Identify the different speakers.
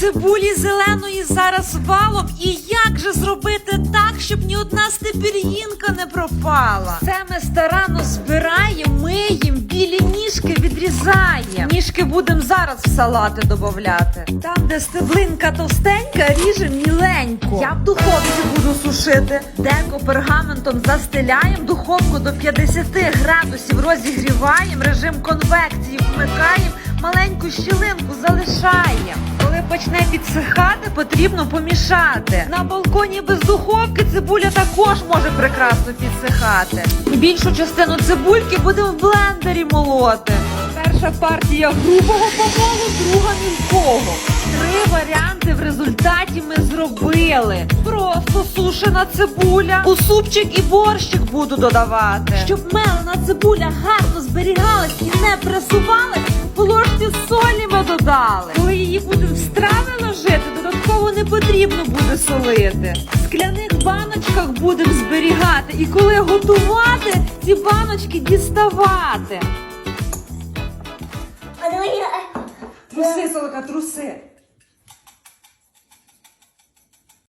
Speaker 1: Цибулі зеленої зараз валом. І як же зробити так, щоб ні одна степір'їнка не пропала? Це ми старанно збираємо, миємо, білі ніжки відрізаємо. Ніжки будемо зараз в салати додавати. Там, де стеблинка товстенька, ріжемо міленько. Я в духовці буду сушити. Деко пергаментом застеляємо, духовку до 50 градусів розігріваємо, режим конвекції вмикаємо, маленьку щілинку залишаємо. Почне підсихати, потрібно помішати. На балконі без духовки цибуля також може прекрасно підсихати. Більшу частину цибульки будемо в блендері молоти. Перша партія грубого помолу, друга мілкого. Три варіанти в результаті ми зробили. Просто сушена цибуля. У супчик і борщик буду додавати. Щоб мелена цибуля гарно зберігалась і не пресувалась, по ложці солі ми додали. Її будемо в страви ложити, додатково не потрібно буде солити. В скляних баночках будемо зберігати. І коли готувати, ці баночки діставати. Труси, Солока, труси.